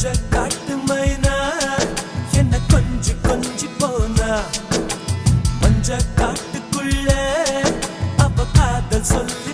கொஞ்ச காட்டு மைனா என்ன கொஞ்சி கொஞ்சி போனா? கொஞ்ச காட்டுக்குள்ள அவ காதல் சொல்ல